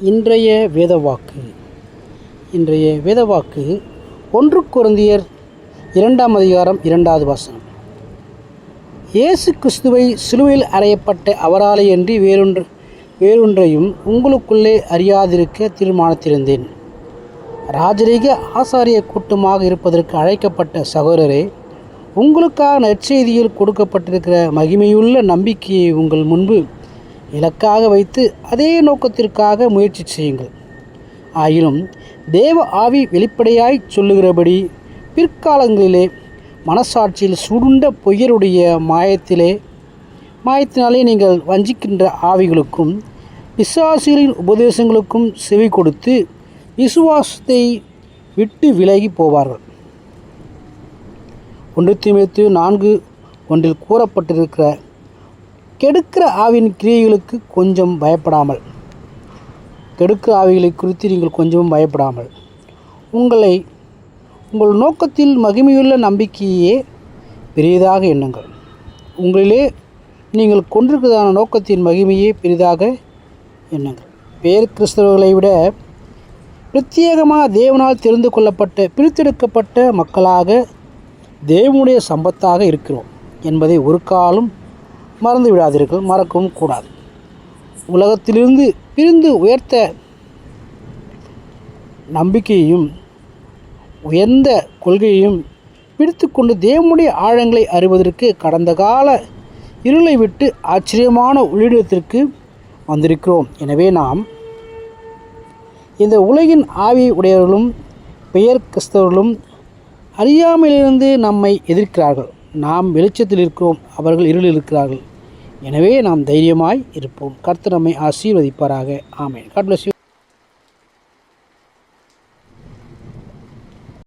இன்றைய வேதவாக்கு. இன்றைய வேதவாக்கு ஒன்று குருந்தியர் இரண்டாம் அதிகாரம் இரண்டாவது வசனம். இயேசு கிறிஸ்துவை சிலுவையில் அறையப்பட்ட அவராலையன்றி வேறொன்று வேறொன்றையும் உங்களுக்குள்ளே அறியாதிருக்க தீர்மானித்திருந்தேன் ராஜரீக ஆசாரிய கூட்டமாக இருப்பதற்கு அழைக்கப்பட்ட சகோதரரே உங்களுக்காக நற்செய்தியில் கொடுக்கப்பட்டிருக்கிற மகிமையுள்ள நம்பிக்கையை உங்கள் முன்பு இலக்காக வைத்து அதே நோக்கத்திற்காக முயற்சி செய்யுங்கள். ஆயினும் தேவ ஆவி வெளிப்படையாய் சொல்லுகிறபடி பிற்காலங்களிலே மனசாட்சியில் சுடுண்ட பொய்யருடைய மாயத்திலே மாயத்தினாலே நீங்கள் வஞ்சிக்கின்ற ஆவிகளுக்கும் விசுவாசிகளின் உபதேசங்களுக்கும் செவி கொடுத்து விசுவாசத்தை விட்டு விலகி போவார்கள். ஒன்று திமுத்து நான்கு ஒன்றில் கூறப்பட்டிருக்கிற கெடுக்கிற ஆவின் கிரியைகளுக்கு கொஞ்சம் பயப்படாமல். கெடுக்கிற ஆவிகளை குறித்து நீங்கள் கொஞ்சமும் பயப்படாமல். உங்களை உங்கள் நோக்கத்தில் மகிமையுள்ள நம்பிக்கையே பெரியதாக எண்ணுங்கள். உங்களிலே நீங்கள் கொண்டிருக்கிறதான நோக்கத்தின் மகிமையே பெரிதாக எண்ணுங்கள். பேர் கிறிஸ்தவர்களை விட பிரத்யேகமாக தேவனால் தெரிந்து கொள்ளப்பட்ட பிரித்தெடுக்கப்பட்ட மக்களாக தேவனுடைய சம்பத்தாக இருக்கிறோம் என்பதை ஒரு காலம் மறந்து விடாதீர்கள் மறக்கவும் கூடாது. உலகத்திலிருந்து பிரிந்து உயர்த்த நம்பிக்கையையும் உயர்ந்த கொள்கையையும் பிடித்துக்கொண்டு தேவனுடைய ஆழங்களை அறிவதற்கு கடந்த கால இருளை விட்டு ஆச்சரியமான உள்ளிடத்திற்கு வந்திருக்கிறோம். எனவே நாம் இந்த உலகின் ஆவி உடையவர்களும் பெயர் கிறிஸ்தவர்களும் அறியாமையிலிருந்து நம்மை எதிர்க்கிறார்கள். நாம் வெளிச்சத்தில் இருக்கிறோம் அவர்கள் இருளில் இருக்கிறார்கள். எனவே நாம் தைரியமாய் இருப்போம். கர்த்தர் நம்மை ஆசீர்வதிப்பாராக. ஆமேன். காட்